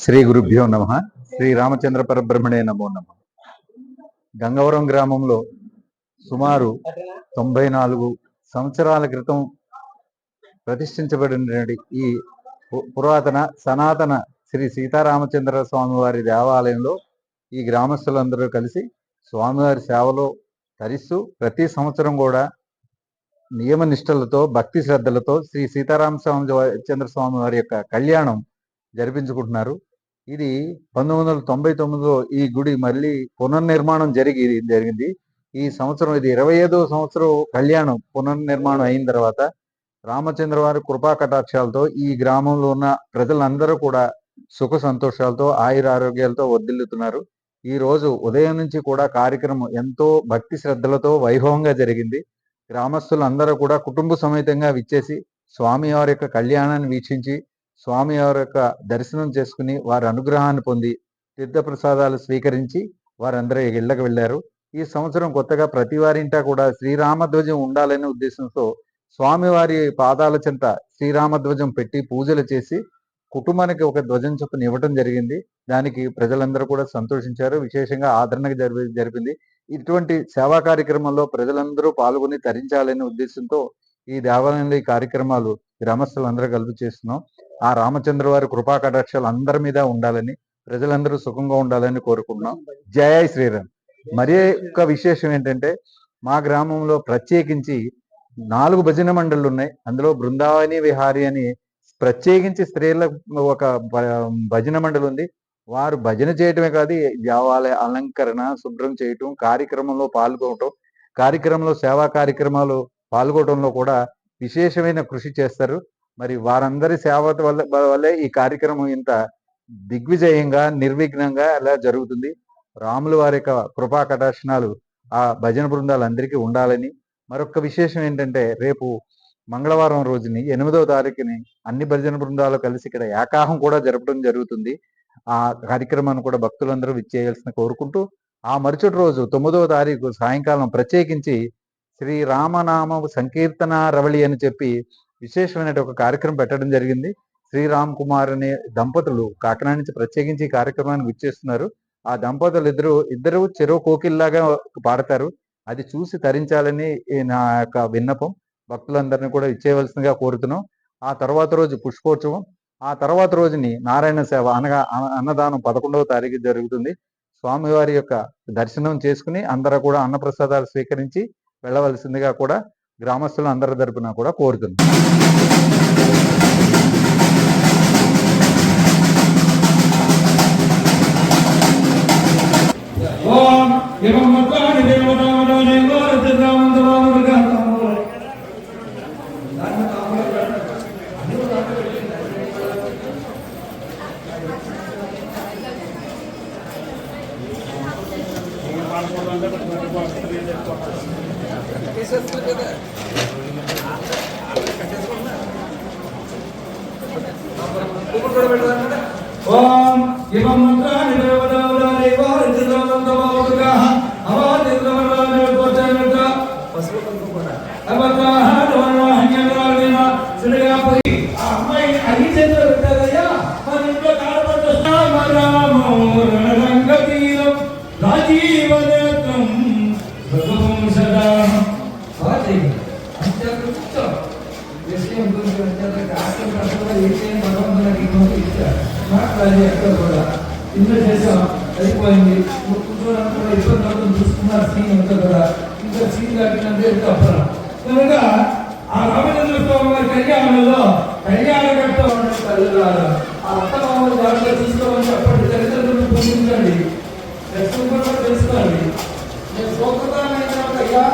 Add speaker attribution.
Speaker 1: శ్రీ గురుభ్యో నమ. శ్రీ రామచంద్ర పరబ్రహ్మణే నమో నమ. గంగవరం గ్రామంలో సుమారు తొంభై నాలుగు సంవత్సరాల క్రితం ప్రతిష్ఠించబడిన ఈ పు- పురాతన సనాతన శ్రీ సీతారామచంద్ర స్వామి వారి దేవాలయంలో ఈ గ్రామస్తులందరూ కలిసి స్వామివారి సేవలో తరిస్తూ ప్రతి సంవత్సరం కూడా నియమ నిష్టలతో భక్తి శ్రద్ధలతో శ్రీ సీతారామ స్వామి చంద్ర స్వామి వారి యొక్క కళ్యాణం జరిపించుకుంటున్నారు. ఇది పంతొమ్మిది వందల తొంభై తొమ్మిదిలో ఈ గుడి మళ్ళీ పునర్నిర్మాణం జరిగి జరిగింది. ఈ సంవత్సరం ఇది ఇరవై ఐదో సంవత్సరం కళ్యాణం పునర్నిర్మాణం అయిన తర్వాత రామచంద్ర వారి కృపా కటాక్షాలతో ఈ గ్రామంలో ఉన్న ప్రజలందరూ కూడా సుఖ సంతోషాలతో ఆయుర ఆరోగ్యాలతో వర్ధిల్లుతున్నారు. ఈ రోజు ఉదయం నుంచి కూడా కార్యక్రమం ఎంతో భక్తి శ్రద్ధలతో వైభవంగా జరిగింది. గ్రామస్తులందరూ కూడా కుటుంబ సమేతంగా విచ్చేసి స్వామి వారి యొక్క కళ్యాణాన్ని వీక్షించి స్వామి వారి యొక్క దర్శనం చేసుకుని వారి అనుగ్రహాన్ని పొంది తీర్థప్రసాదాలు స్వీకరించి వారందరూ ఇళ్ళకి వెళ్ళారు. ఈ సంవత్సరం కొత్తగా ప్రతి వారింటా కూడా శ్రీరామధ్వజం ఉండాలనే ఉద్దేశంతో స్వామివారి పాదాల చెంత శ్రీరామధ్వజం పెట్టి పూజలు చేసి కుటుంబానికి ఒక ధ్వజం చొప్పున ఇవ్వటం జరిగింది. దానికి ప్రజలందరూ కూడా సంతోషించారు. విశేషంగా ఆదరణ జరిపి జరిపింది. ఇటువంటి సేవా కార్యక్రమంలో ప్రజలందరూ పాల్గొని తరించాలనే ఉద్దేశంతో ఈ దేవాలయంలో ఈ కార్యక్రమాలు గ్రామస్తులందరూ కలిపి చేస్తున్నాం. ఆ రామచంద్ర వారి కృపా కటాక్షాలు అందరి మీద ఉండాలని ప్రజలందరూ సుఖంగా ఉండాలని కోరుకుంటున్నాం. జయ శ్రీరామ్. మరి ఒక విశేషం ఏంటంటే మా గ్రామంలో ప్రత్యేకించి నాలుగు భజన మండళ్ళు ఉన్నాయి. అందులో బృందావని విహారి అని ప్రత్యేకించి స్త్రీల ఒక భ- భజన మండలి ఉంది. వారు భజన చేయటమే కాదు దేవాలయ అలంకరణ శుభ్రం చేయటం కార్యక్రమంలో పాల్గొనటం కార్యక్రమంలో సేవా కార్యక్రమాలు పాల్గొనడంలో కూడా విశేషమైన కృషి చేస్తారు. మరి వారందరి సేవ వల్ల వల్లే ఈ కార్యక్రమం ఇంత దిగ్విజయంగా నిర్విఘ్నంగా అలా జరుగుతుంది. రాముల వారి యొక్క కృపా కటాక్షణాలు ఆ భజన బృందాలందరికీ ఉండాలని. మరొక విశేషం ఏంటంటే రేపు మంగళవారం రోజుని ఎనిమిదవ తారీఖుని అన్ని భజన బృందాలు కలిసి ఇక్కడ ఏకాహం కూడా జరపడం జరుగుతుంది. ఆ కార్యక్రమాన్ని కూడా భక్తులందరూ విచ్చేయాల్సిన కోరుకుంటూ ఆ మరుసటి రోజు తొమ్మిదవ తారీఖు సాయంకాలం ప్రత్యేకించి శ్రీ రామనామ సంకీర్తన రవళి అని చెప్పి విశేషమైన ఒక కార్యక్రమం పెట్టడం జరిగింది. శ్రీరామ్ కుమార్ అనే దంపతులు కాకినాడ నుంచి ప్రత్యేకించి ఈ కార్యక్రమాన్ని గుర్తిస్తున్నారు ఆ దంపతులు ఇద్దరు ఇద్దరు చెరో కోకిల్లాగా పాడతారు. అది చూసి తరించాలని నా యొక్క విన్నపం. భక్తులందరినీ కూడా ఇచ్చేయవలసిందిగా కోరుతున్నాం. ఆ తర్వాత రోజు పుష్పోత్సవం. ఆ తర్వాత రోజుని నారాయణ సేవ అనగా అన్నదానం పదకొండవ తారీఖు జరుగుతుంది. స్వామివారి యొక్క దర్శనం చేసుకుని అందరూ కూడా అన్నప్రసాదాలు స్వీకరించి వెళ్ళవలసిందిగా కూడా గ్రామస్తులు అందరి తరపున కూడా కోరుతున్నాం
Speaker 2: ఓం ఇవం ఓం ఇవం మంత్రాని దేవతామదాని గోరచిద్రామంతరామృగా అవాదిద్రమరాని గోచరమిత అవతాహ దోర్వాహ్యంగాలిన ఆ అమ్మాయిని అన్ని చేతులు పెట్టారయ్యా మన ఇంట్లో కాడపడ్డ రామరామో రణరంగతీరం రాజీవనేత్రం విషయం ఏం భగవంతునికి ఇంకొక ఇచ్చారు మాట్లాడి ఎక్కడ కూడా ఇల్లు చేసాం అయిపోయింది కూర్చోడానికి కూడా ఇబ్బంది అవుతుంది చూసుకున్నారు సీన్ అంతా కూడా ఇంకా సీన్ కట్టినంటే తప్పరా కనుక ఆ రామచంద్ర స్వామి వారి కళ్యాణంలో కళ్యాణ కట్ట తల్లిదారు ఆ అత్తమామలు దాంట్లో తీసుకోమని చెప్పండి తల్లిదండ్రులు పొందించండి తెలుసుకోండి నేను సోకతానైనా అయ్యా